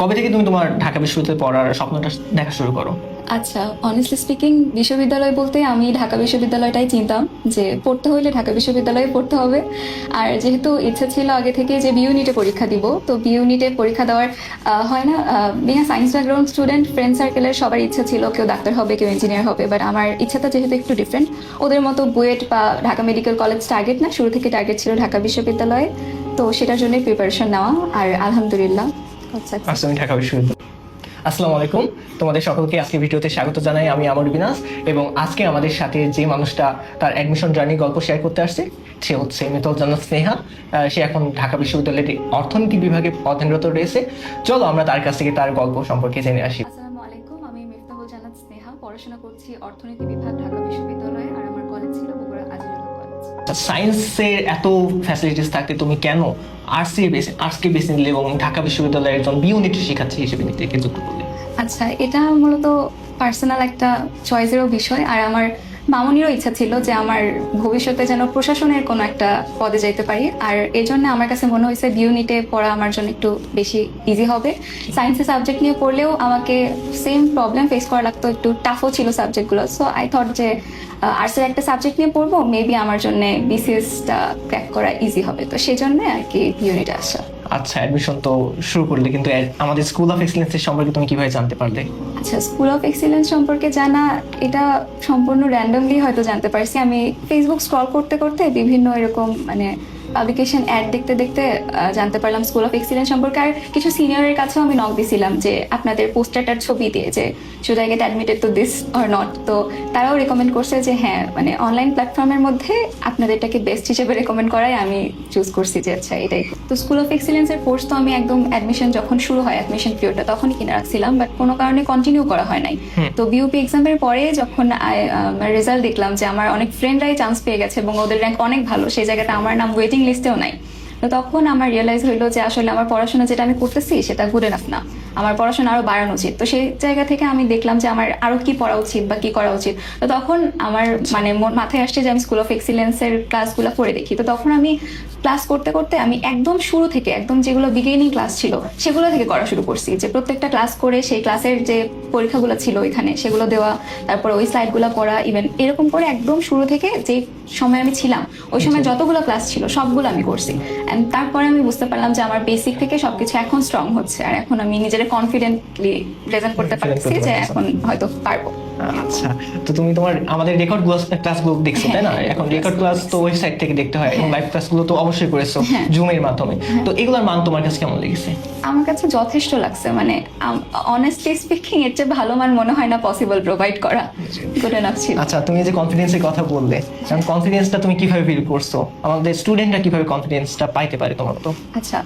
কবে থেকে তুমি তোমার ঢাকা বিশ্ববিদ্যালয়ে পড়ার স্বপ্নটা দেখা শুরু করো? আচ্ছা অনেস্টলি স্পিকিং বিশ্ববিদ্যালয় বলতে আমি ঢাকা বিশ্ববিদ্যালয়টাই চিনতাম যে পড়তে হইলে ঢাকা বিশ্ববিদ্যালয়ে পড়তে হবে। আর যেহেতু ইচ্ছা ছিল আগে থেকে যে বি ইউনিটে পরীক্ষা দিব, তো বি ইউনিটে পরীক্ষা দেওয়ার হয় না বিনা সায়েন্স ব্যাকগ্রাউন্ড স্টুডেন্ট ফ্রেন্ড সার্কেলের সবার ইচ্ছা ছিল কেউ ডাক্তার হবে, কেউ ইঞ্জিনিয়ার হবে বাট আমার ইচ্ছাটা যেহেতু একটু ডিফারেন্ট ওদের মতো বুয়েট বা ঢাকা মেডিকেল কলেজ টার্গেট না, শুরু থেকে টার্গেট ছিল ঢাকা বিশ্ববিদ্যালয়ে, তো সেটার জন্যই প্রিপারেশন নেওয়া, আর আলহামদুলিল্লাহ। আচ্ছা আচ্ছা। আমি ঢাকা বিশ্ববিদ্যালয়। আসসালামু আলাইকুম। তোমাদের সকলকে আজকে ভিডিওতে স্বাগত জানাই আমি আমর বিনাশ এবং আজকে আমাদের সাথে যে মানুষটা তার অ্যাডমিশন জার্নি গল্প শেয়ার করতে আসছে সে হচ্ছে মিতল জান্নাত স্নেহা। সে এখন ঢাকা বিশ্ববিদ্যালয়ের অর্থনীতি বিভাগে অধ্যয়নরত রয়েছে। চলো আমরা তার কাছ থেকে তার গল্প সম্পর্কে জেনে আসি। আসসালামু আলাইকুম আমি মিফতাহুল জান্নাত স্নেহা পড়াশোনা করছি অর্থনীতি বিভাগ ঢাকা বিশ্ববিদ্যালয়ে আর আমার কলেজ ছিল বগুড়া আজিজুল কলেজ সায়েন্সের এত ফ্যাসিলিটিস থাকতে তুমি কেন আর্টস বেসে আর্টসকে বেছে নিলে এবং ঢাকা বিশ্ববিদ্যালয়ের একজন বি ইউনিটের শিক্ষার্থী হিসেবে নিজেকে যুক্ত করলে আচ্ছা এটা মূলত পার্সোনাল একটা চয়েসেরও বিষয়। আর আমার মামনিরও ইচ্ছা ছিল যে আমার ভবিষ্যতে যেন প্রশাসনের কোনো একটা পদে যাইতে পারি। আর এই জন্য আমার কাছে মনে হয়েছে বিউনিটে পড়া আমার জন্য একটু বেশি ইজি হবে। সায়েন্সের সাবজেক্ট নিয়ে পড়লেও আমাকে সেম প্রবলেম ফেস করা লাগতো, একটু টাফও ছিল সাবজেক্টগুলো সো আই থট যে আর্টসের একটা সাবজেক্ট নিয়ে পড়ব মেবি আমার জন্য বিসিএসটা ক্র্যাক করা ইজি হবে। তো সেই জন্য আর কি বিউনিটে আসা। আচ্ছা অ্যাডমিশন তো শুরু করলে, কিন্তু আমাদের স্কুল অফ এক্সেলেন্সের সম্পর্কে তুমি কীভাবে জানতে পারলে? আচ্ছা স্কুল অফ এক্সিলেন্স সম্পর্কে জানা, এটা সম্পূর্ণ র্যান্ডমলি হয়তো জানতে পারছি। আমি ফেসবুক স্ক্রল করতে করতে বিভিন্ন এরকম মানে পাবলিকেশন অ্যাড দেখতে দেখতে জানতে পারলাম স্কুল অফ এক্সিলেন্স সম্পর্কে। আর কিছু সিনিয়রের কাছেও আমি নক দিছিলাম যে আপনাদের পোস্টারটার ছবি দিয়ে যে should I get admitted to this or not তো তারাও রেকমেন্ড করছে যে হ্যাঁ মানে অনলাইন প্ল্যাটফর্মের মধ্যে আপনাদেরটাকে বেস্ট হিসেবে রেকমেন্ড করাই আমি চুজ করছি যে আচ্ছা এটাই। তো স্কুল অফ এক্সিলেন্সের কোর্স তো আমি একদম অ্যাডমিশন যখন শুরু হয় অ্যাডমিশন পিরিয়ডটা তখনই কিনে রাখছিলাম বাট কোনো কারণে কন্টিনিউ করা হয় নাই। তো বিউপি এক্সামের পরে যখন রেজাল্ট দেখলাম যে আমার অনেক ফ্রেন্ডরাই চান্স পেয়ে গেছে এবং ওদের র্যাঙ্ক অনেক ভালো সেই জায়গাতে আমার নাম ওয়েটিং লিস্টেও নাই। তো তখন আমার রিয়েলাইজ হইল যে আসলে আমার পড়াশোনা যেটা আমি করতেছি সেটা গুড এনাফ না। আমার পড়াশোনা আরও বাড়ানো উচিত। তো সেই জায়গা থেকে আমি দেখলাম যে আমার আরও কি পড়া উচিত বা কি করা উচিত। তো তখন আমার মানে মন- মাথায় আসছে যে আমি স্কুল অফ এক্সিলেন্সের ক্লাসগুলো করে দেখি। তো তখন আমি ক্লাস করতে করতে আমি একদম শুরু থেকে একদম যেগুলো বিগিনিং ক্লাস ছিল সেগুলো থেকে করা শুরু করছি। যে প্রত্যেকটা ক্লাস করে সেই ক্লাসের যে পরীক্ষাগুলো ছিল ওইখানে সেগুলো দেওয়া তারপর ওই স্লাইডগুলো পড়া ইভেন এরকম করে একদম শুরু থেকে যে সময় আমি ছিলাম ওই সময় যতগুলো ক্লাস ছিল সবগুলো আমি করছি। অ্যান্ড তারপরে আমি বুঝতে পারলাম যে আমার বেসিক থেকে সবকিছু এখন স্ট্রং হচ্ছে। আর এখন আমি নিজের কনফিডেন্টলি প্রেজেন্ট করতে পারছি যে এখন হয়তো পারব। আচ্ছা তো তুমি তোমার আমাদের রেকর্ড ক্লাসগুলো দেখছ তাই না? হ্যাঁ, এখন রেকর্ড ক্লাস তো ওয়েবসাইট থেকে দেখতে হয় এবং লাইভ ক্লাসগুলো তো অবশ্যই করেছ হ্যাঁ। জুমের মাধ্যমে। তো এগুলোর মান তোমার কাছে কেমন লেগেছে? আমার কাছে যথেষ্ট লাগছে মানে অনেস্টলি স্পিকিং এর চেয়ে ভালো মান মনে হয় না পসিবল প্রোভাইড করা। গুড এনাফ ছিল। আচ্ছা তুমি যে কনফিডেন্সের কথা বললে কারণ কনফিডেন্সটা তুমি কীভাবে ফিল করছ? আমাদের স্টুডেন্টরা কীভাবে কনফিডেন্সটা পাইতে পারে তোমার তো আচ্ছা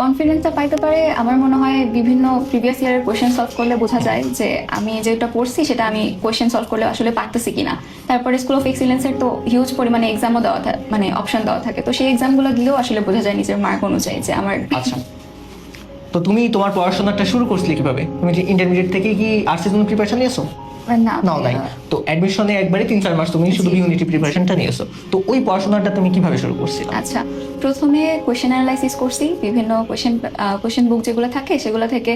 কনফিডেন্সটা পাইতে পারে, আমার মনে হয় বিভিন্ন প্রিভিয়াস ইয়ারের কোয়েশ্চেন সলভ করলে বোঝা যায় যে আমি যেটা পড়ছি, সেটা আমি কোয়েশ্চেন সলভ করলে আসলে পারতেছি কিনা। তারপরে স্কুল অফ এক্সিলেন্সের তো হিউজ পরিমাণে এক্সামও দেওয়া থাকে মানে অপশন দেওয়া থাকে। তো সেই এক্সামগুলো দিলেও আসলে বোঝা যায় নিজের মার্ক অনুযায়ী যে আমার আচ্ছা। তো তুমি তোমার পড়াশোনাটা শুরু করছিলে কীভাবে? তুমি যে ইন্টারমিডিয়েট থেকে কি আর্টসের জন্য প্রিপারেশন নিয়েছো? নাও নাই তো অ্যাডমিশনে একবারে তিন চার মাস তুমি শুধু ইউনিটি প্রিপারেশনটা নিয়েছো। তো ওই পড়াশোনাটা তুমি কীভাবে শুরু করছিলে? আচ্ছা প্রথমে কোয়েশ্চেন অ্যানালাইসিস করছি বিভিন্ন কোয়েশ্চেন কোয়েশ্চেন বুক যেগুলো থাকে সেগুলো থেকে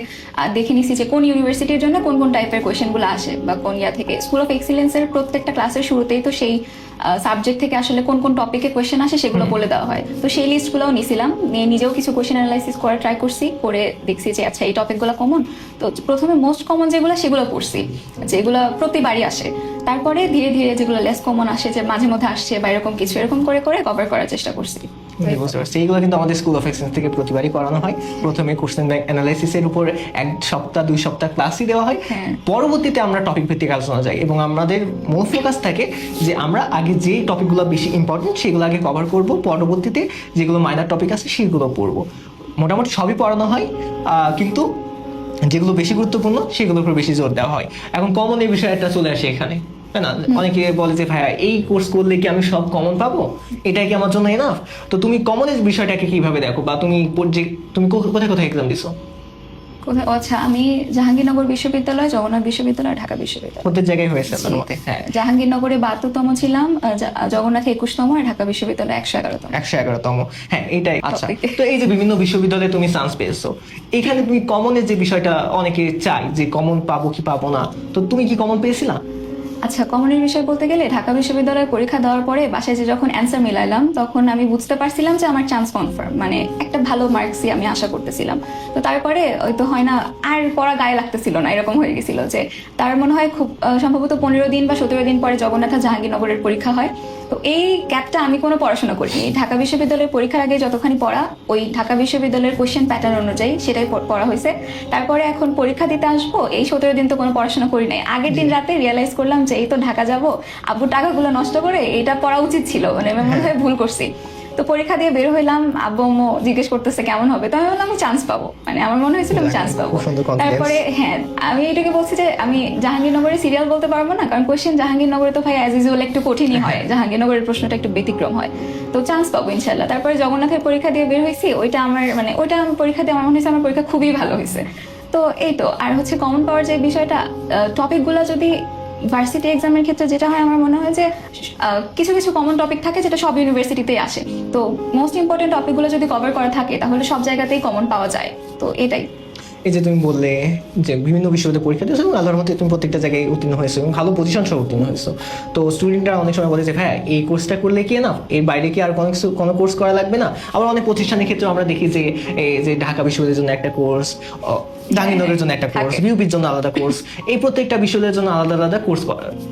দেখে নিছি যে কোন ইউনিভার্সিটির জন্য কোন কোন টাইপের কোয়েশ্চেনগুলো আসে বা কোন ইয়া থেকে। স্কুল অফ এক্সিলেন্সের প্রত্যেকটা ক্লাসের শুরুতেই তো সেই সাবজেক্ট থেকে আসলে কোন কোন টপিকে কোয়েশ্চেন আসে সেগুলো বলে দেওয়া হয়। তো সেই লিস্টগুলোও নিছিলাম। নিয়ে নিজেও কিছু কোয়েশ্চেন অ্যানালাইসিস করে ট্রাই করছি করে দেখছি যে আচ্ছা এই টপিকগুলো কমন তো প্রথমে মোস্ট কমন যেগুলো সেগুলো পড়ছি। যেগুলো প্রতিবারই আসে। তারপরে ধীরে ধীরে যেগুলো লেস কমন আসে যে মাঝে মধ্যে আসছে বা এরকম কিছু এরকম করে করে কভার করার চেষ্টা করছি। বুঝতে পারছি এইগুলো কিন্তু আমাদের স্কুল অফ এক্সেলেন্স থেকে প্রতিবারই করানো হয়। প্রথমে কোশ্চেন ব্যাংক অ্যানালাইসিসের উপর এক সপ্তাহ দুই সপ্তাহ ক্লাসই দেওয়া হয়। হ্যাঁ। পরবর্তীতে আমরা টপিক ভিত্তিক আলোচনা যাই এবং আমাদের মূল ফোকাস থাকে যে আমরা আগে যে টপিকগুলো বেশি ইম্পর্টেন্ট সেগুলো আগে কভার করব পরবর্তীতে যেগুলো মাইনার টপিক আছে সেগুলো পড়ব। মোটামুটি সবই পড়ানো হয় কিন্তু যেগুলো বেশি গুরুত্বপূর্ণ সেগুলোর উপর বেশি জোর দেওয়া হয়। এখন কমন এই বিষয়টা চলে আসে এখানে। তাই না? অনেকে বলে যে ভাইয়া এই কোর্স করলে কি আমি সব কমন পাবো? এটাই কি আমার জন্য এনাফ তো তুমি কমনের বিষয়টাকে কীভাবে দেখো? বা তুমি তুমি কোথায় কোথায় এক্সাম দিছো? আচ্ছা আমি জাহাঙ্গীরনগর বিশ্ববিদ্যালয় জগন্নাথ বিশ্ববিদ্যালয় ঢাকা বিশ্ববিদ্যালয়। প্রত্যেক জায়গায় হয়েছে আপনার মতে হ্যাঁ। জাহাঙ্গীরনগরে বাহাত্তরতম ছিলাম জগন্নাথে একুশতম আর ঢাকা বিশ্ববিদ্যালয় একশো এগারোতম। একশো এগারোতম। হ্যাঁ এইটাই। আচ্ছা তো এই যে বিভিন্ন বিশ্ববিদ্যালয়ে তুমি চান্স পেয়েছ এখানে তুমি কমনের যে বিষয়টা অনেকে চাই যে কমন পাবো কি পাবো না? তো তুমি কি কমন পেয়েছিলা? আচ্ছা কমনের বিষয় বলতে গেলে ঢাকা বিশ্ববিদ্যালয়ের পরীক্ষা দেওয়ার পরে বাসায় যে যখন অ্যান্সার মিলাইলাম, তখন আমি বুঝতে পারছিলাম যে আমার চান্স কনফার্ম মানে একটা ভালো মার্কসই আমি আশা করতেছিলাম। তো তারপরে ওই তো হয় না, আর পড়া গায়ে লাগতেছিল না, এরকম হয়ে গেছিল যে, তার মনে হয় খুব সম্ভবত পনেরো দিন বা সতেরো দিন পরে জগন্নাথ জাহাঙ্গীরনগরের পরীক্ষা হয়। তো এই গ্যাপটা আমি কোনো পড়াশোনা করিনি। এই ঢাকা বিশ্ববিদ্যালয়ের পরীক্ষার আগে যতখানি পড়া ওই ঢাকা বিশ্ববিদ্যালয়ের কোশ্চেন প্যাটার্ন অনুযায়ী সেটাই পড়া হয়েছে। তারপরে এখন পরীক্ষা দিতে আসব এই সতেরো দিন তো কোনো পড়াশোনা করি নাই। আগের দিন রাতে রিয়েলাইজ করলাম যে এই তো ঢাকা যাব আব্বু টাকাগুলো নষ্ট করে এটা পড়া উচিত ছিল। মানে আমি মনে হয় ভুল করছি। তো পরীক্ষা দিয়ে বের হইলাম আব্বু আম্মু জিজ্ঞেস করতেছে কেমন হবে? তো আমি বললাম আমি চান্স পাবো। মানে আমার মনে হয়েছিল আমি চান্স পাবো। তারপরে হ্যাঁ আমি এটাকে বলছি যে আমি জাহাঙ্গীরনগরে সিরিয়াল বলতে পারব না কারণ কোশ্চেন জাহাঙ্গীরনগরে তো ভাই অ্যাজ ইউজুয়াল একটু কঠিনই হয় জাহাঙ্গীরনগরের প্রশ্নটা একটু ব্যতিক্রম হয়। তো চান্স পাবো ইনশাল্লাহ তারপরে জগন্নাথের পরীক্ষা দিয়ে বের হয়েছি ওইটা আমার মানে ওইটা আমি পরীক্ষা দিয়ে আমার মনে হয়েছে আমার পরীক্ষা খুবই ভালো হয়েছে। তো এই তো আর হচ্ছে কমন পাওয়ার যে বিষয়টা টপিকগুলো যদি ভার্সিটি এক্সামের ক্ষেত্রে যেটা হয়, আমার মনে হয় যে কিছু কিছু কমন টপিক থাকে যেটা সব ইউনিভার্সিটিতেই আসে। তো মোস্ট ইম্পর্টেন্ট টপিকগুলো যদি কভার করা থাকে, তাহলে সব জায়গাতেই কমন পাওয়া যায়। তো এটাই। এই যে তুমি বললে যে বিভিন্ন বিশ্ববিদ্যালয়ে পরীক্ষা দিয়েছ এবং আল্লাহর মধ্যে তুমি প্রত্যেকটা জায়গায় উত্তীর্ণ হয়েছো এবং ভালো পজিশন সহ উত্তীর্ণ হয়েছো। তো স্টুডেন্টরা অনেক সময় বলে যে ভাই এই কোর্সটা করলে কি না এর বাইরে কি আর কোনো কিছু, কোনো কোর্স করা লাগবে না? আবার অনেক প্রতিষ্ঠানের ক্ষেত্রে আমরা দেখি যে, এই যে ঢাকা বিশ্ববিদ্যালয়ের জন্য একটা কোর্স জাহাঙ্গীরনগরের জন্য একটা কোর্স। জন্য আলাদা কোর্স এই প্রত্যেকটা বিশ্ববিদ্যালয়ের জন্য আলাদা আলাদা কোর্স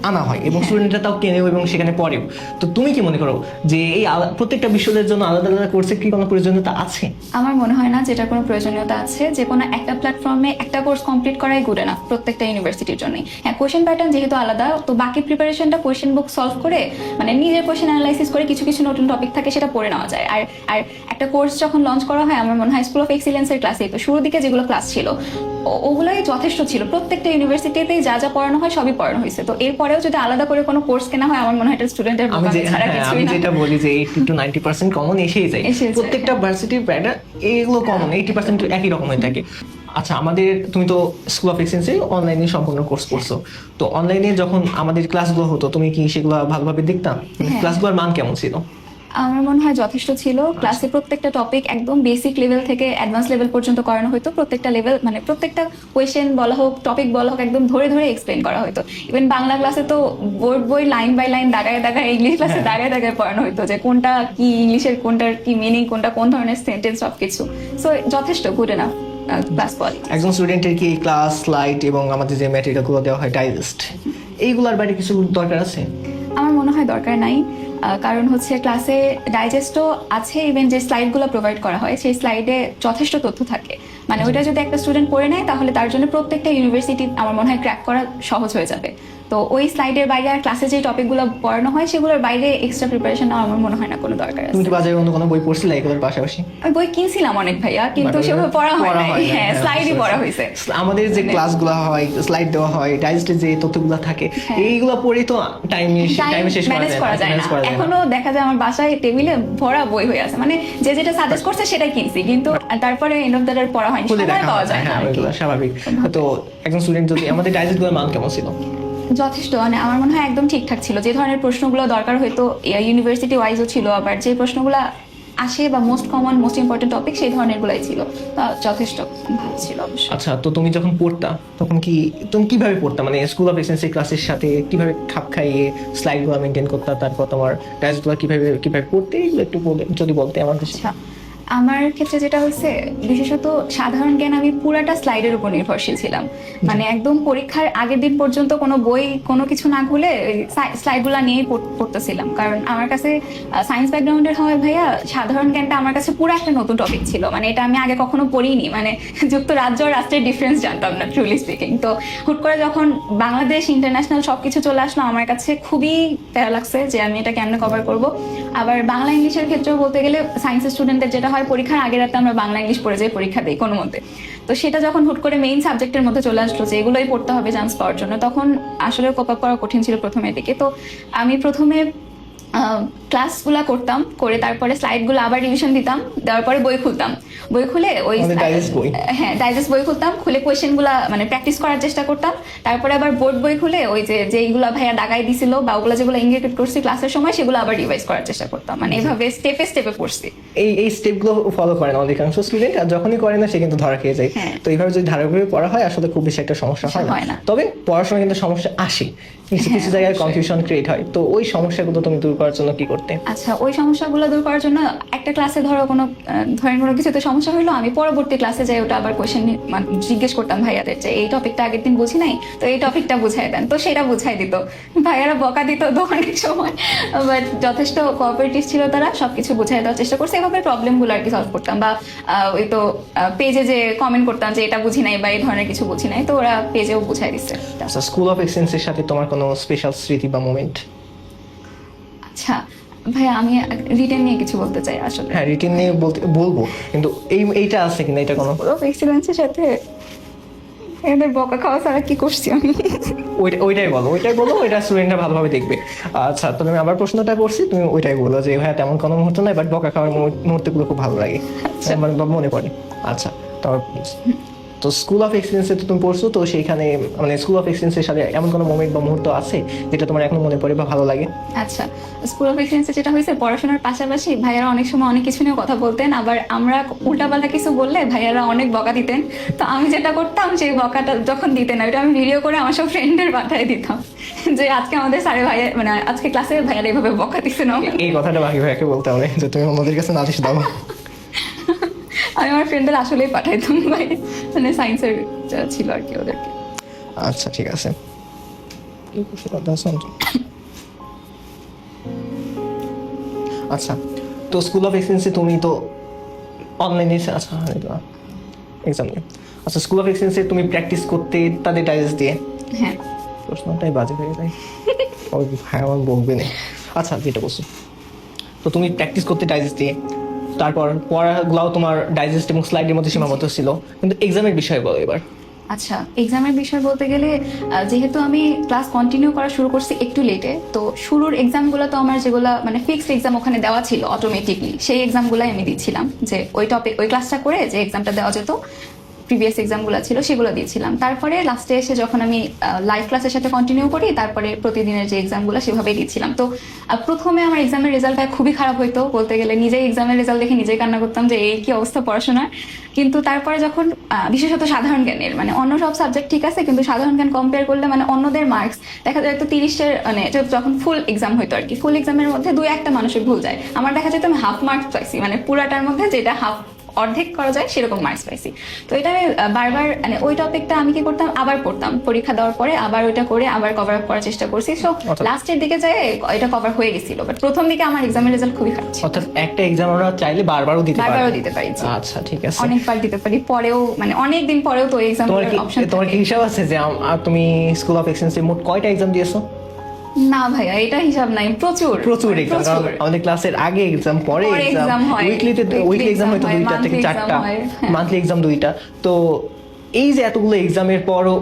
আনা হয় এবং স্টুডেন্টরা তাও কেনেও এবং সেখানে পড়েও। তো তুমি কি মনে করো যে এই প্রত্যেকটা বিশ্ববিদ্যালয়ের জন্য আলাদা আলাদা কোর্সের কি কোনো প্রয়োজনীয়তা আছে? আমার মনে হয় না যেটার কোনো প্রয়োজনীয়তা আছে যে কোনো একটা প্ল্যাটফর্মে একটা কোর্স কমপ্লিট করাই গুড না প্রত্যেকটা ইউনিভার্সিটির জন্যই। হ্যাঁ কোশ্চেন প্যাটার্ন যেহেতু আলাদা তো বাকি প্রিপারেশনটা কোশ্চেন বুক সলভ করে মানে নিজের কোশ্চেন অ্যানালাইসিস করে কিছু কিছু নতুন টপিক থাকে সেটা পড়ে নেওয়া যায়। আর আর একটা কোর্স যখন লঞ্চ করা হয় আমার মনে হয় স্কুল অফ এক্সিলেন্সের ক্লাসে তো শুরুর দিকে যেগুলো ক্লাস ছিল ওগুলাই যথেষ্ট ছিল। প্রত্যেকটা ইউনিভার্সিটিতেই যা যা পড়ানো হয় সবই পড়ানো হয়েছে। তো এরপরেও যদি আলাদা করে কোনো কোর্স কেনা হয় আমার মনে হয় এটা স্টুডেন্টের আমি যে হ্যাঁ, আমি যেটা বলি যে eighty to ninety percent common এসেই যায়। প্রত্যেকটা ভার্সিটির প্যাটার্ন এগুলো কমন এইটি পার্সেন্ট একই রকম হয়ে থাকে। আচ্ছা আমাদের তুমি তো স্কুল অফ এক্সেন্সে অনলাইনে সম্পূর্ণ কোর্স করছ। তো অনলাইনে যখন আমাদের ক্লাসগুলো হতো তুমি কি সেগুলো ভালোভাবে দেখতাম হ্যাঁ। ক্লাসগুলোর মান কেমন ছিল? আমার মনে হয় যথেষ্ট ছিল। ক্লাসে প্রত্যেকটা টপিক একদম বেসিক লেভেল থেকে অ্যাডভান্স লেভেল পর্যন্ত করানো হতো প্রত্যেকটা লেভেল মানে প্রত্যেকটা কোয়েশ্চেন বলা হোক টপিক বলা হোক একদম ধরে ধরে এক্সপ্লেন করা হতো ইভেন বাংলা ক্লাসে তো বোর্ড বই লাইন বাই লাইন দাগায় দাগায় ইংলিশ ক্লাসে দাগায় দাগায় পড়ানো হতো যে কোনটা কি ইংলিশের কোনটার কি মিনিং কোনটা কোন ধরনের সেন্টেন্স সব কিছু সো যথেষ্ট গুড এনাফ ক্লাস কোয়ালিটি একজন স্টুডেন্টের কি ক্লাস স্লাইড এবং আমাদের যে ম্যাটেরিয়ালগুলো দেওয়া হয় ডাইজেস্ট এইগুলোর বাইরে কিছু দরকার আছে? আমার মনে হয় দরকার নাই। কারণ হচ্ছে ক্লাসে ডাইজেস্টও আছে ইভেন যে স্লাইডগুলো প্রোভাইড করা হয় সেই স্লাইডে যথেষ্ট তথ্য থাকে। মানে ওইটা যদি একটা স্টুডেন্ট পড়ে নেয় তাহলে তার জন্য প্রত্যেকটা ইউনিভার্সিটি আমার মনে হয় ক্র্যাক করা সহজ হয়ে যাবে। তো ওই স্লাইডের বাইরে আর ক্লাসে যে টপিকগুলো পড়ানো হয় সেগুলোর বাইরে এক্সট্রা প্রিপারেশন নেওয়া আমার মনে হয় না কোনো দরকার তুমি আছে। কি বাজারে অন্য কোনো বই পড়ছিলে এগুলোর পাশাপাশি? আমি বই কিনছিলাম অনেক ভাইয়া কিন্তু সেভাবে পড়া হয় হয় না, হ্যাঁ স্লাইডই পড়া পারছি। হয়েছে। আমাদের যে মানে- ক্লাসগুলো হয় স্লাইড দেওয়া হয় ডাইজেস্টে যে তথ্যগুলো থাকে হ্যাঁ। এইগুলো পড়ে তো টাইম টাইমে শেষ করা যায় না। এখনও দেখা যায় আমার বাসায় টেবিলে ভরা বই হয়ে আছে। মানে যে যেটা সাজেস্ট করছে সেটাই কিনছি কিন্তু তারপরে এন্ড অফ দ্য ডে পড়া হয়নি সময় পাওয়া যায় না হ্যাঁ স্বাভাবিক। তো একজন স্টুডেন্ট যদি আমাদের ডাইজেস্টগুলোর মান কেমন ছিল? যথেষ্ট মানে আমার মনে হয় একদম ঠিকঠাক ছিল। যে ধরনের প্রশ্নগুলো দরকার হয়তো ইউনিভার্সিটি ওয়াইজও ছিল আবার যে প্রশ্নগুলো আসে বা most common most important topic সেই ধরনের গুলাই ছিল। তা যথেষ্ট ভালো ছিল অবশ্যই আচ্ছা তো তুমি যখন পড়তা তখন কি তুমি কীভাবে পড়তা? মানে স্কুল অফ এসেন্সি ক্লাসের সাথে কীভাবে খাপ খাইয়ে স্লাইডগুলো মেনটেন করতা? তারপর তোমার ডাইজেস্টগুলো কীভাবে কীভাবে পড়তে? এগুলো একটু যদি বলতে আমার কাছে আমার ক্ষেত্রে যেটা হয়েছে বিশেষত সাধারণ জ্ঞান আমি পুরাটা স্লাইডের উপর নির্ভরশীল ছিলাম। মানে একদম পরীক্ষার আগের দিন পর্যন্ত কোনো বই কোনো কিছু না খুলে স্লাইডগুলো নিয়েই পড়তেছিলাম। কারণ আমার কাছে সায়েন্স ব্যাকগ্রাউন্ডের হয় ভাইয়া সাধারণ জ্ঞানটা আমার কাছে পুরো একটা নতুন টপিক ছিল। মানে এটা আমি আগে কখনো পড়িনি। মানে যুক্তরাজ্য আর রাষ্ট্রের ডিফারেন্স জানতাম না ট্রুলি স্পিকিং তো হুট করে যখন বাংলাদেশ ইন্টারন্যাশনাল সবকিছু চলে আসলো আমার কাছে খুবই প্যারা লাগছে যে আমি এটা কেমনে কভার করব। আবার বাংলা ইংলিশের ক্ষেত্রেও বলতে গেলে সায়েন্সের স্টুডেন্টদের যেটা হয়, পরীক্ষার আগের রাতে আমরা বাংলা ইংলিশ পড়ে যাই, পরীক্ষা দিই কোনো মধ্যে তো সেটা যখন হুট করে মেইন সাবজেক্টের মধ্যে চলে আসলো যে এগুলোই পড়তে হবে চান্স পাওয়ার জন্য, তখন আসলে কোপ আপ করা কঠিন ছিল প্রথমের দিকে। তো আমি প্রথমে ক্লাসগুলো করতাম করে তারপরে স্লাইডগুলো আবার রিভিশন দিতাম দেওয়ার পরে বই খুলতাম। বই খুলে ওই বই। হ্যাঁ ডাইজেস্ট বই খুলতাম খুলে কোয়েশ্চেনগুলো মানে প্র্যাকটিস করার চেষ্টা করতাম। তারপরে আবার বোর্ড বই খুলে ওই যে যেইগুলো ভাইয়া দাগাই দিছিল বা ওগুলো যেগুলো ইংরেজ করছি ক্লাসের সময় সেগুলো আবার রিভাইজ করার চেষ্টা করতাম। মানে এভাবে স্টেপে স্টেপে পড়ছি। এই এই স্টেপগুলো ফলো করে না। অধিকাংশ স্টুডেন্ট আর যখনই করে না সে কিন্তু ধরা খেয়ে যায়। হ্যাঁ। তো এইভাবে যদি ধারাবাহিকভাবে পড়া হয় আসলে খুব বেশি একটা সমস্যা হয় না। না। তবে পড়াশোনা কিন্তু সমস্যা আসে। কিছু কিছু জায়গায় কনফিউশন ক্রিয়েট হয়। তো ওই সমস্যাগুলো তুমি দূর করার জন্য কি করতে? আচ্ছা ওই সমস্যাগুলো দূর করার জন্য একটা ক্লাসে ধরো কোনো ধরেন কোনো কিছুতে সমস্যা হলো আমি পরবর্তী ক্লাসে যাই ওটা আবার কোয়েশ্চেন জিজ্ঞেস করতাম ভাইয়াদের যে এই টপিকটা আগের দিন বুঝি নাই? তো এই টপিকটা বুঝাই দেন। তো সেটা বুঝাই দিত। ভাইয়ারা বকা দিত তো অনেক সময়। বাট যথেষ্ট কোঅপারেটিভ ছিল তারা সবকিছু বুঝাই দেওয়ার চেষ্টা করছে। এভাবে প্রবলেমগুলো আর কি সলভ করতাম। বা ওই তো পেজে যে কমেন্ট করতাম যে এটা বুঝি নাই বা এই ধরনের কিছু বুঝি নাই। তো ওরা পেজেও বুঝাই দিচ্ছে। স্কুল অফ এক্সেন্সের সাথে তোমার কোনো স্পেশাল স্মৃতি বা মোমেন্ট আচ্ছা ভাইয়া আমি রিটেন নিয়ে কিছু বলতে চাই আসলে। হ্যাঁ রিটিন নিয়ে বলতে বলব। কিন্তু এই এইটা আছে কিনা এটা কোনো? এক্সিলেন্সের সাথে এদের বকা খাওয়া ছাড়া কি করছি আমি? ওইটা ওইটাই বলো ওইটাই বলো ওইটা স্টুডেন্টরা ভালোভাবে দেখবে। আচ্ছা তবে আমি আবার প্রশ্নটা করছি তুমি ওইটাই বলো যে ভাইয়া তেমন কোনো মুহূর্ত নাই বাট বকা খাওয়ার মুহূর্ত- মুহূর্তগুলো খুব ভালো লাগে। মানে বা মনে পড়ে। আচ্ছা তারপর তো স্কুল অফ এক্সপিরিয়েন্সে তো তুমি পড়ছো তো সেইখানে মানে স্কুল অফ এক্সপিরিয়েন্সের সাথে এমন কোনো মোমেন্ট বা মুহূর্ত আছে যেটা তোমার এখনও মনে পড়ে বা ভালো লাগে? আচ্ছা স্কুল অফ এক্সিলেন্সে যেটা হয়েছে পড়াশোনার পাশাপাশি ভাইয়ারা অনেক সময় অনেক কিছু নিয়ে কথা বলতেন আবার আমরা উল্টাপাল্টা কিছু বললে ভাইয়ারা অনেক বকা দিতেন। তো আমি যেটা করতাম সেই বকাটা যখন দিতেন না ওটা আমি ভিডিও করে আমার সব ফ্রেন্ডের পাঠায় দিতাম। যে আজকে আমাদের স্যারে ভাইয়া মানে আজকে ক্লাসে ভাইয়ারা এইভাবে বকা দিচ্ছে না। এই কথাটা বাকি ভাইয়াকে বলতে হবে যে তুমি অন্যদের কাছে নালিশ দাও। আমি আমার ফ্রেন্ডদের আসলেই পাঠাইতাম ভাই। মানে সায়েন্সের ছিল আর কি ওদেরকে। আচ্ছা ঠিক আছে। আচ্ছা তো স্কুল অফ এক্সেন্সে তুমি তো অনলাইনে আচ্ছা এক্সাম দিয়ে আচ্ছা স্কুল অফ এক্সেন্সে তুমি প্র্যাকটিস করতে তাদের ডাইজেস্ট দিয়ে? হ্যাঁ। প্রশ্নটাই বাজে হয়ে যায়। ওই ভাই আমার বকবে না। আচ্ছা যেটা বলছো। তো তুমি প্র্যাকটিস করতে ডাইজেস্ট দিয়ে? তারপর পড়াগুলাও তোমার ডাইজেস্ট এবং স্লাইডের মধ্যে সীমাবদ্ধ ছিল। কিন্তু এক্সামের বিষয় বলো এবার। আচ্ছা এক্সামের বিষয় বলতে গেলে যেহেতু আমি ক্লাস কন্টিনিউ করা শুরু করছি একটু লেটে তো শুরুর এক্সামগুলো তো আমার যেগুলো মানে ফিক্সড এক্সাম ওখানে দেওয়া ছিল অটোমেটিকলি সেই এক্সামগুলোই আমি দিচ্ছিলাম যে ওই টপিক ওই ক্লাসটা করে যে এক্সামটা দেওয়া যেত প্রিভিয়াস এক্সামগুলো ছিল, সেগুলো দিয়েছিলাম। তারপরে লাস্টে এসে যখন আমি লাইভ ক্লাসের সাথে কন্টিনিউ করি, তারপরে প্রতিদিনের যে এক্সামগুলো সেভাবেই দিচ্ছিলাম। তো প্রথমে আমার এক্সামের রেজাল্টটা খুবই খারাপ হইতো, বলতে গেলে নিজেই এক্সামের রেজাল্ট দেখে নিজেই কান্না করতাম যে, এই কি অবস্থা পড়াশোনার? কিন্তু তারপরে যখন বিশেষত সাধারণ জ্ঞানের মানে অন্য সব সাবজেক্ট ঠিক আছে, কিন্তু সাধারণ জ্ঞান কম্পেয়ার করলে মানে অন্যদের মার্কস দেখা যায় তো তিরিশের মানে যখন ফুল এক্সাম হইতো আর কি ফুল এক্সামের মধ্যে দুই একটা মানুষের ভুল যায়। আমার দেখা যেত আমি হাফ মার্কস পাইছি মানে পুরাটার মধ্যে যেটা হাফ অর্ধেক করা যায় সেরকম মার্কস পাইছি। তো এটা আমি বারবার মানে ওই টপিকটা আমি কি করতাম? আবার পড়তাম। পরীক্ষা দেওয়ার পরে আবার ওইটা করে আবার কভার আপ করার চেষ্টা করছি। সো লাস্টের দিকে যায় এটা কভার হয়ে গেছিল। বাট প্রথম দিকে আমার এক্সামের রেজাল্ট খুবই খারাপ ছিল। অর্থাৎ একটা এক্সাম আমরা চাইলে বারবারও দিতে পারি। বারবারও দিতে পারি আচ্ছা ঠিক আছে। অনেকবার দিতে পারি। পরেও মানে অনেক দিন পরেও তো এক্সাম তোমার কি তোমার কি হিসাব আছে যে তুমি স্কুল অফ এক্সেন্সে মোট কয়টা এক্সাম দিয়েছ? না ভাইয়া এটা হিসাব নাই প্রচুর প্রচুর এক্সাম কারণ আমাদের ক্লাসের আগে এক্সাম পরে এক্সাম। উইকলিতে উইকলি এক্সাম হয়তো দুইটা থেকে চারটা। মান্থলি এক্সাম দুইটা তো এই যে এতগুলো এক্সামের পরও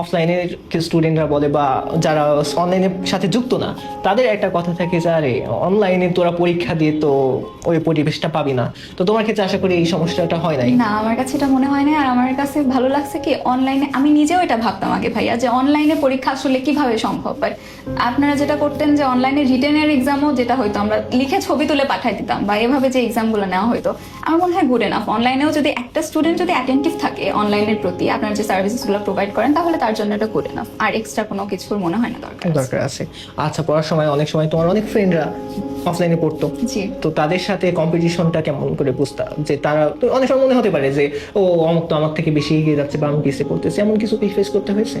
অফলাইনের স্টুডেন্টরা বলে বা যারা অনলাইনের সাথে যুক্ত না, তাদের একটা কথা থাকে যে, আরে অনলাইনে তোরা পরীক্ষা দিয়ে তো ওই পরিবেশটা পাবি না। তো তোমার ক্ষেত্রে আশা করি এই সমস্যাটা হয় নাই? না, আমার কাছে এটা মনে হয় না আর আমার কাছে ভালো লাগছে কি অনলাইনে আমি নিজেও এটা ভাবতাম আগে ভাইয়া যে অনলাইনে পরীক্ষা আসলে কীভাবে সম্ভব? বাট আপনারা যেটা করতেন যে অনলাইনে রিটেনের এক্সামও যেটা হয়তো আমরা লিখে ছবি তুলে পাঠাই দিতাম বা এভাবে যে এক্সামগুলো নেওয়া হয়তো, আমার মনে হয় গুড এনাফ অনলাইনেও যদি একটা স্টুডেন্ট যদি অ্যাটেন্টিভ থাকে অনলাইনের প্রতি, আপনার যে সার্ভিসেসগুলো প্রোভাইড করেন, তাহলে তার জন্য এটা গুড এনাফ আর এক্সট্রা কোনো কিছুর মনে হয় না দরকার আছে। দরকার আছে। আচ্ছা পড়ার সময় অনেক সময় তোমার অনেক ফ্রেন্ডরা অফলাইনে পড়তো। জি। তো তাদের সাথে কম্পিটিশনটা কেমন করে বুঝতাম যে তারা তো অনেক সময় মনে হতে পারে যে ও অমুক তো আমার থেকে বেশি এগিয়ে যাচ্ছে বা আমি পিছিয়ে পড়তেছি। এমন কিছু ফেস করতে হয়েছে?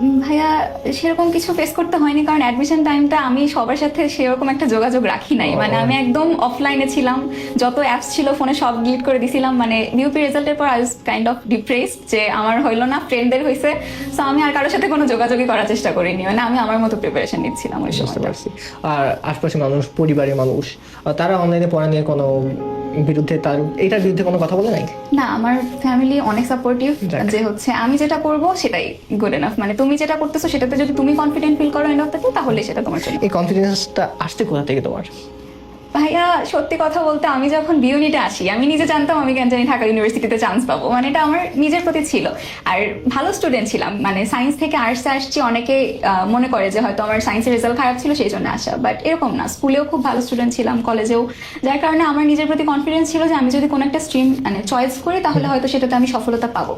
ভাইয়া সেরকম কিছু ফেস করতে হয়নি কারণ অ্যাডমিশন টাইমটা আমি সবার সাথে সেরকম একটা যোগাযোগ রাখি নাই। মানে আমি একদম অফলাইনে ছিলাম যত অ্যাপস ছিল ফোনে সব ডিলিট করে দিছিলাম মানে ইউপি রেজাল্টের পর I was kind of depressed যে আমার হইল না ফ্রেন্ডদের হয়েছে সো আমি আর কারোর সাথে কোনো যোগাযোগই করার চেষ্টা করিনি মানে আমি আমার মতো প্রিপারেশন নিচ্ছিলাম ওই সময়টা আর আশপাশের মানুষ পরিবারের মানুষ তারা অনলাইনে পড়া নিয়ে কোনো বিরুদ্ধে তার এটার বিরুদ্ধে কোনো কথা বলে নাই? না আমার ফ্যামিলি অনেক সাপোর্টিভ যে হচ্ছে আমি যেটা করব সেটাই গুড এনাফ মানে তুমি যেটা করতেছো সেটাতে যদি তুমি কনফিডেন্ট ফিল করো এন্ড অফ দ্য তাহলে সেটা তোমার জন্য। এই কনফিডেন্সটা আসতে কোথা থেকে তোমার? ভাইয়া, সত্যি কথা বলতে আমি যখন বিউনিটে আসি আমি নিজে জানতাম আমি কেন জানি ঢাকা ইউনিভার্সিটিতে চান্স পাবো। মানে এটা আমার নিজের প্রতি ছিল। আর ভালো স্টুডেন্ট ছিলাম। মানে সায়েন্স থেকে আর্টসে আসছি, অনেকে মনে করে যে হয়তো আমার সায়েন্সের রেজাল্ট খারাপ ছিল, সেই জন্য আসা। বাট এরকম না। স্কুলেও খুব ভালো স্টুডেন্ট ছিলাম কলেজেও যার কারণে আমার নিজের প্রতি কনফিডেন্স ছিল যে আমি যদি কোনো একটা স্ট্রিম মানে চয়েস করি, তাহলে হয়তো সেটাতে আমি সফলতা পাবো।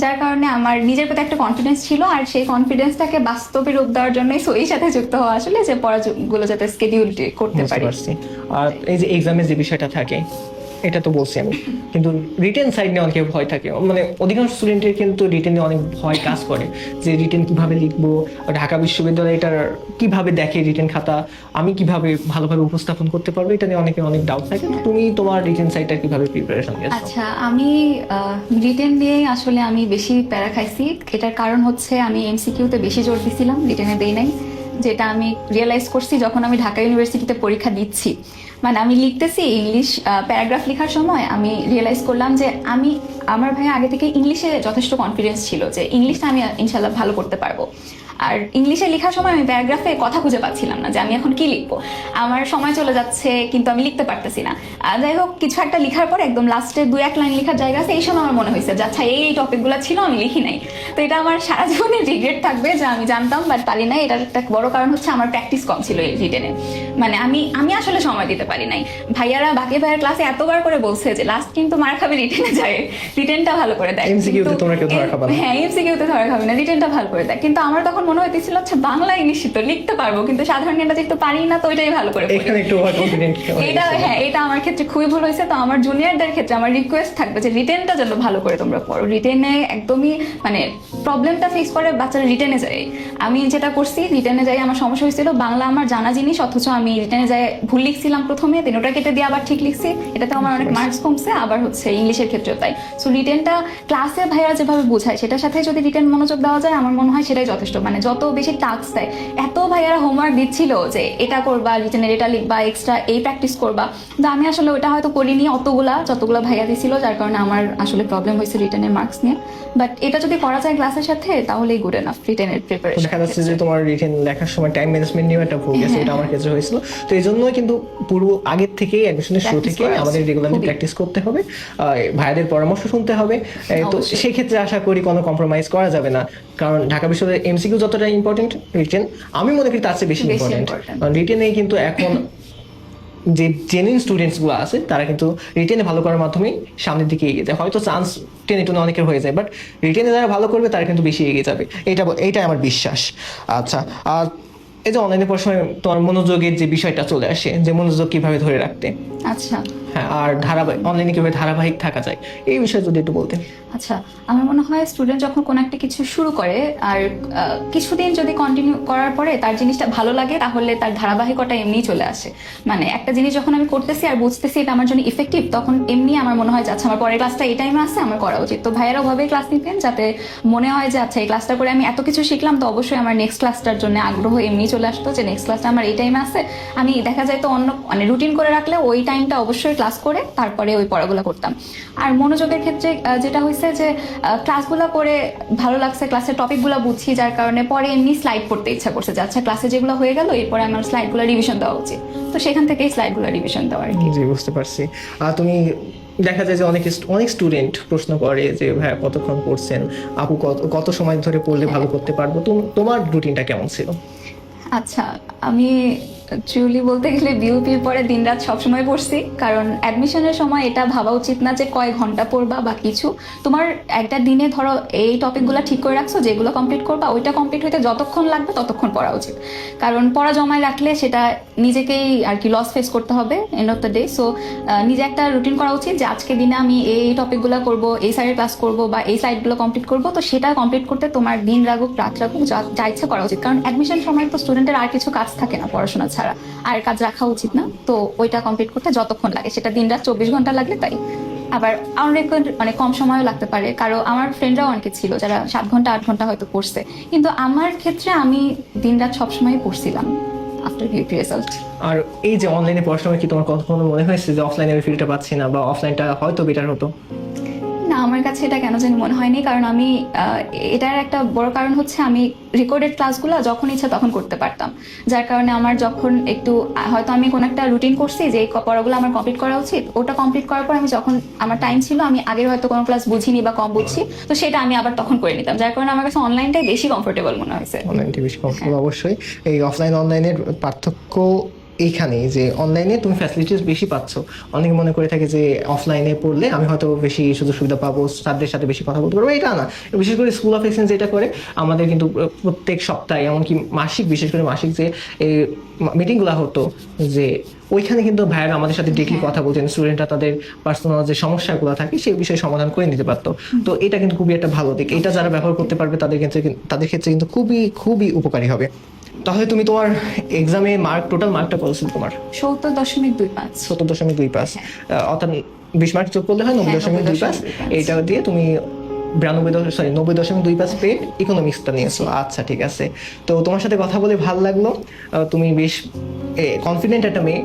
যার কারণে আমার নিজের প্রতি একটা কনফিডেন্স ছিল আর সেই কনফিডেন্সটাকে বাস্তবে রূপ দেওয়ার জন্যই সই সাথে যুক্ত হওয়া আসলে যে পড়াগুলো যাতে স্কেডিউল করতে পারি। আর এই যে এক্সামের যে বিষয়টা থাকে এটা তো বলছি আমি। কিন্তু রিটেন সাইড নিয়ে অনেকের ভয় থাকে। মানে অধিকাংশ স্টুডেন্টের কিন্তু রিটেনে অনেক ভয় কাজ করে, যে রিটেন কীভাবে লিখব, ঢাকা বিশ্ববিদ্যালয় এটার কীভাবে দেখে রিটেন খাতা, আমি কীভাবে ভালোভাবে উপস্থাপন করতে পারব, এটা নিয়ে অনেকের অনেক ডাউট থাকে। তুমি তোমার রিটেন সাইডটা কীভাবে প্রিপারেশন আচ্ছা আমি রিটেন দিয়ে আসলে আমি বেশি প্যারা খাইছি। এটার কারণ হচ্ছে আমি এমসিকিউতে বেশি জোর দিছিলাম রিটেনে দেই নাই। যেটা আমি রিয়েলাইজ করছি যখন আমি ঢাকা ইউনিভার্সিটিতে পরীক্ষা দিচ্ছি। মানে আমি লিখতেছি ইংলিশ প্যারাগ্রাফ লেখার সময় আমি রিয়েলাইজ করলাম যে আমি, আমার ভাই আগে থেকে ইংলিশে যথেষ্ট কনফিডেন্স ছিল যে ইংলিশটা আমি ইনশাল্লাহ ভালো করতে পারব। আর ইংলিশে লেখার সময় আমি প্যারাগ্রাফে কথা খুঁজে পাচ্ছিলাম না যে আমি এখন কি লিখব। আমার সময় চলে যাচ্ছে কিন্তু আমি লিখতে পারতেছি না। আর যাই হোক কিছু একটা লেখার পর একদম লাস্টে দু এক লাইন লেখার জায়গা আছে এই সময় আমার মনে হয়েছে যে আচ্ছা এই টপিকগুলো ছিল আমি লিখি নাই। তো এটা আমার সারা জীবনে রিগ্রেট থাকবে যে আমি জানতাম বাট পারি নাই। এটার একটা বড় কারণ হচ্ছে আমার প্র্যাকটিস কম ছিল এই রিটেনে মানে আমি আমি আসলে সময় দিতে পারি নাই। ভাইয়ারা বাকি ভাইয়ার ক্লাসে এতবার করে বলছে যে লাস্ট কিন্তু মার খাবে রিটেনে যায়। রিটেনটা ভালো করে দেয়। হ্যাঁ এমসিকিউতে ধরা খাবে না রিটেনটা ভালো করে দেয়। কিন্তু আমার তখন মনে হইতেছিল আচ্ছা বাংলা ইংলিশ তো লিখতে পারব কিন্তু সাধারণ জ্ঞানটা যেহেতু পারি না তো ওইটাই ভালো করে এখানে একটু এটা হ্যাঁ এটা আমার ক্ষেত্রে খুবই ভুল হয়েছে। তো আমার জুনিয়রদের ক্ষেত্রে আমার রিকোয়েস্ট থাকবে যে রিটেনটা যেন ভালো করে তোমরা পড়ো। রিটেনে একদমই মানে প্রবলেমটা ফেস করে বাচ্চারা রিটেনে যায়। আমি যেটা করছি রিটেনে যাই আমার সমস্যা হয়েছিল বাংলা আমার জানা জিনিস অথচ আমি রিটেনে যাই ভুল লিখছিলাম প্রথমে দেন ওটা কেটে দিয়ে আবার ঠিক লিখছি। এটাতে আমার অনেক মার্কস কমছে আবার হচ্ছে ইংলিশের ক্ষেত্রেও তাই। সো রিটেনটা ক্লাসে ভাইয়া যেভাবে বোঝায় সেটার সাথে যদি রিটেন মনোযোগ দেওয়া যায় আমার মনে হয় সেটাই যথেষ্ট। মানে যত বেশি টাস্ক দেয় এত ভাইয়ারা হোমওয়ার্ক দিচ্ছিল যে এটা করবা রিটেনের এটা লিখবা এক্সট্রা এই প্র্যাকটিস করবা। কিন্তু আমি আসলে ওটা হয়তো করিনি অতগুলা যতগুলা ভাইয়া দিছিল যার কারণে আমার আসলে প্রবলেম হয়েছে রিটেনের মার্কস নিয়ে। বাট এটা যদি করা যায় ক্লাসের সাথে তাহলেই গুড এনাফ রিটেনের প্রিপারেশন দেখা যাচ্ছে যে তোমার রিটেন লেখার সময় টাইম ম্যানেজমেন্ট নিয়েও একটা ভুল গেছে এটা আমার ক্ষেত্রে হয়েছিল। তো এই জন্যই কিন্তু পূর্ব আগের থেকে অ্যাডমিশনের শুরু থেকে আমাদের রেগুলারলি প্র্যাকটিস করতে হবে। ভাইয়াদের পরামর্শ শুনতে হবে। তো। সেক্ষেত্রে আশা করি কোনো কম্প্রোমাইজ করা যাবে না। কারণ ঢাকা বিশ্ববিদ্যালয়ের এমসিকিউ যতটা ইম্পর্টেন্ট রিটেন আমি মনে করি তার চেয়ে বেশি ইম্পর্টেন্ট কারণ রিটেনে কিন্তু এখন যে জেনুইন স্টুডেন্টসগুলো আছে তারা কিন্তু রিটেনে ভালো করার মাধ্যমে সামনের দিকে এগিয়ে যায়। হয়তো চান্স টেনে টুনে অনেকের হয়ে যায় বাট রিটেনে যারা ভালো করবে তারা কিন্তু বেশি এগিয়ে যাবে। এটা এটাই আমার বিশ্বাস। আচ্ছা আর এই যে অনলাইনে পড়ার সময় তোমার মনোযোগের যে বিষয়টা চলে আসে যে মনোযোগ কীভাবে ধরে রাখতে? আচ্ছা। হ্যাঁ আর ধারাবাহিক অনলাইনে কীভাবে ধারাবাহিক থাকা যায় এই বিষয়ে যদি একটু বলতেন। আচ্ছা আমার মনে হয় স্টুডেন্ট যখন কোনো একটা কিছু শুরু করে আর আহ, কিছুদিন যদি কন্টিনিউ করার পরে তার জিনিসটা ভালো লাগে তাহলে তার ধারাবাহিকতা এমনিই চলে আসে। মানে একটা জিনিস যখন আমি করতেছি আর বুঝতেছি এটা আমার জন্য ইফেক্টিভ তখন এমনি আমার মনে হয় যে আচ্ছা আমার পরের ক্লাসটা এই টাইমে আছে আমার করা উচিত। তো ভাইয়েরা ওভাবেই ক্লাস নিতেন যাতে মনে হয় যে আচ্ছা এই ক্লাসটা করে আমি এত কিছু শিখলাম তো অবশ্যই আমার নেক্সট ক্লাসটার জন্য আগ্রহ এমনি চলে আসতো যে নেক্সট ক্লাসটা আমার এই টাইমে আছে। আমি দেখা যায় তো অন্য মানে রুটিন করে রাখলে ওই টাইমটা অবশ্যই ক্লাস করে তারপরে ওই পড়াগুলো করতাম। আর মনোযোগের ক্ষেত্রে যেটা হয়েছে যে ক্লাসগুলো করে ভালো লাগছে ক্লাসের টপিকগুলো বুঝছি, যার কারণে পরে এমনি স্লাইড পড়তে ইচ্ছা করছে যে আচ্ছা ক্লাসে যেগুলো হয়ে গেল, এরপরে আমার স্লাইডগুলো রিভিশন দেওয়া উচিত। তো সেখান থেকেই স্লাইডগুলো রিভিশন দেওয়া আর কি। বুঝতে পারছি। আর তুমি দেখা যায় যে অনেক অনেক স্টুডেন্ট প্রশ্ন করে যে ভাই কতক্ষণ পড়ছেন? আপু কত কত সময় ধরে পড়লে ভালো করতে পারব? তুম- তোমার রুটিনটা কেমন ছিল? আচ্ছা আমি ট্রুলি বলতে গেলে বিউপির পরে দিনরাত সবসময় পড়ছি, কারণ অ্যাডমিশনের সময় এটা ভাবা উচিত না যে কয় ঘণ্টা পড়বা বা কিছু। তোমার একটা দিনে ধরো এই টপিকগুলো ঠিক করে রাখছো, যেগুলো কমপ্লিট করবা, ওইটা কমপ্লিট হইতে যতক্ষণ লাগবে ততক্ষণ পড়া উচিত। কারণ পড়া জমায় রাখলে সেটা নিজেকেই আর কি লস ফেস করতে হবে end of the day so নিজে একটা রুটিন করা উচিত যে আজকে দিনে আমি এই টপিকগুলো করব, এই সাইডের ক্লাস করব বা এই সাইডগুলো কমপ্লিট করব, তো সেটা কমপ্লিট করতে তোমার দিন রাগুক, রাত রাগুক, যা যা ইচ্ছা করা উচিত। কারণ অ্যাডমিশন সময় তো স্টুডেন্টের আর কিছু কাজ থাকে না পড়াশোনা ছাড়া। আর কাজ রাখা উচিত না। তো ওইটা কমপ্লিট করতে যতক্ষণ লাগে। সেটা দিন রাত চব্বিশ ঘণ্টা লাগলে তাই। আবার অনেক অনেক কম সময়ও লাগতে পারে। কারও, আমার ফ্রেন্ডরাও অনেকে ছিল যারা সাত ঘণ্টা, আট ঘণ্টা হয়তো পড়ছে। কিন্তু আমার ক্ষেত্রে আমি দিন রাত সবসময় পড়ছিলাম আর এই যে অনলাইনে পড়াশোনা কি তোমার কখনো মনে হয়েছে যে অফলাইনে আমি ফিলটা পাচ্ছি না? বা অফলাইনটা হয়তো বেটার হতো? না আমার কাছে এটা কেন জানি মনে হয়নি। কারণ আমি এটার একটা বড় কারণ হচ্ছে আমি রেকর্ডেড ক্লাসগুলো যখন ইচ্ছা তখন করতে পারতাম। যার কারণে আমার যখন একটু হয়তো আমি কোনো একটা রুটিন করছি যে এই পড়াগুলো আমার কমপ্লিট করা উচিত ওটা কমপ্লিট করার পর আমি যখন আমার টাইম ছিল আমি আগের হয়তো কোনো ক্লাস বুঝিনি বা কম বুঝছি তো সেটা আমি আবার তখন করে নিতাম। যার কারণে আমার কাছে অনলাইনটাই বেশি কমফোর্টেবল মনে হয়েছে। অনলাইনটি বেশি কমফোর্টেবল অবশ্যই। এই অফলাইন অনলাইনের পার্থক্য এইখানে যে অনলাইনে তুমি ফ্যাসিলিটিস বেশি পাচ্ছ। অনেকে মনে করে থাকে যে অফলাইনে পড়লে আমি হয়তো বেশি সুযোগ সুবিধা পাবো স্যারদের সাথে বেশি কথা বলতে পারব এটা না। বিশেষ করে স্কুল অফ এক্সচেঞ্জ যেটা করে আমাদের কিন্তু প্রত্যেক সপ্তাহে এমনকি মাসিক বিশেষ করে মাসিক যে এই মিটিংগুলো হতো যে ওইখানে কিন্তু ভাইয়েরা আমাদের সাথে ডিরেক্টলি কথা বলছেন স্টুডেন্টরা তাদের পার্সোনাল যে সমস্যাগুলো থাকে সেই বিষয়ে সমাধান করে নিতে পারতো। তো এটা কিন্তু খুবই একটা ভালো দিক। এটা যারা ব্যবহার করতে পারবে তাদের ক্ষেত্রে তাদের ক্ষেত্রে কিন্তু খুবই খুবই উপকারী হবে। তাহলে তুমি তোমার এক্সামে মার্ক টোটাল মার্কটা কত ছিল তোমার? সত্তর দশমিক দুই পাঁচ। সত্তর দশমিক দুই পাস অর্থাৎ বিশ মার্ক যোগ করলে হয় নব্বই হ্যাঁ, দশমিক দুই পাস এইটা দিয়ে তুমি বিরানব্বই দশমিক সরি নব্বই দশমিক দুই পাঁচ পেয়ে ইকোনমিক্সটা নিয়েছো। আচ্ছা ঠিক আছে। তো তোমার সাথে কথা বলে ভালো লাগল। তুমি বেশ কনফিডেন্ট একটা মেয়ে।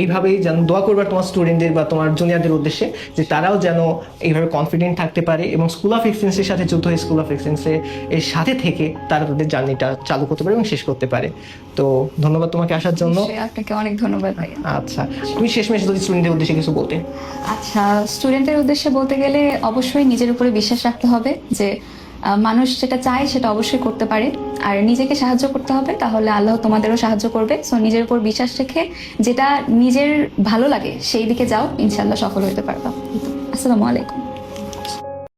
এইভাবেই যেন দোয়া করবার তোমার স্টুডেন্টদের বা তোমার জুনিয়রদের উদ্দেশ্যে যে তারাও যেন এইভাবে কনফিডেন্ট থাকতে পারে এবং স্কুল অফ এক্সচেঞ্জের সাথে যুদ্ধ হয়ে স্কুল অফ এক্সচেঞ্জে এর সাথে থেকে তারা তাদের জার্নিটা চালু করতে পারে এবং শেষ করতে পারে। তো ধন্যবাদ তোমাকে আসার জন্য। আপনাকে অনেক ধন্যবাদ ভাইয়া। আচ্ছা তুমি শেষমেশ যদি স্টুডেন্টদের উদ্দেশ্যে কিছু বলতে। আচ্ছা স্টুডেন্টের উদ্দেশ্যে বলতে গেলে অবশ্যই নিজের উপরে বিশ্বাস রাখতে হবে যে মানুষ যেটা চায় সেটা অবশ্যই করতে পারে। আর নিজেকে সাহায্য করতে হবে, তাহলে আল্লাহ তোমাদেরও সাহায্য করবে। সো নিজের উপর বিশ্বাস রেখে যেটা নিজের ভালো লাগে, সেই দিকে যাও। ইনশাল্লাহ সফল হতে পারবা। আসসালামু আলাইকুম।